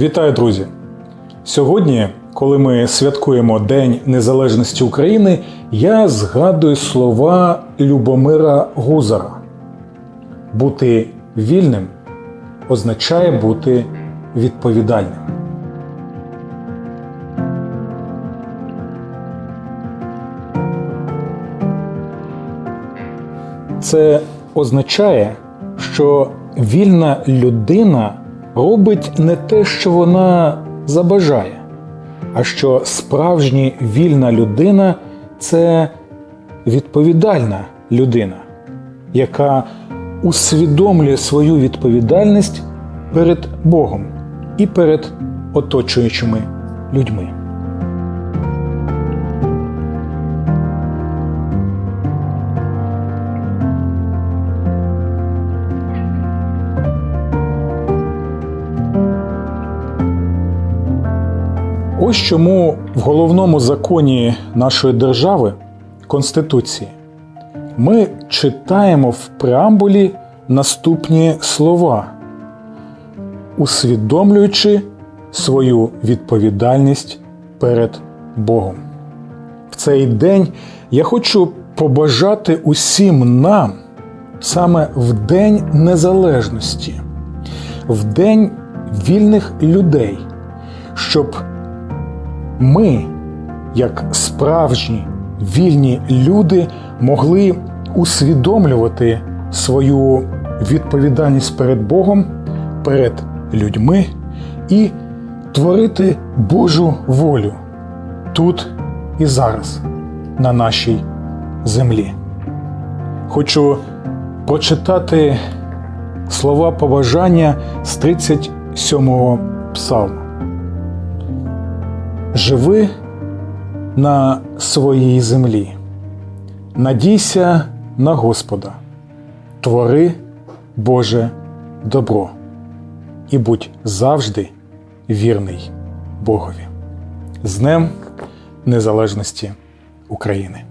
Вітаю, друзі! Сьогодні, коли ми святкуємо День Незалежності України, я згадую слова Любомира Гузара. Бути вільним означає бути відповідальним. Це означає, що вільна людина робить не те, що вона забажає, а що справжня вільна людина це відповідальна людина, яка усвідомлює свою відповідальність перед Богом і перед оточуючими людьми. Ось чому в головному законі нашої держави Конституції ми читаємо в преамбулі наступні слова, усвідомлюючи свою відповідальність перед Богом. В цей день я хочу побажати усім нам саме в День Незалежності, в День вільних людей, щоб ми, як справжні вільні люди, могли усвідомлювати свою відповідальність перед Богом, перед людьми і творити Божу волю тут і зараз, на нашій землі. Хочу прочитати слова побажання з 37-го псалму. Живи на своїй землі, надійся на Господа, твори Боже добро і будь завжди вірний Богові. З Днем Незалежності України!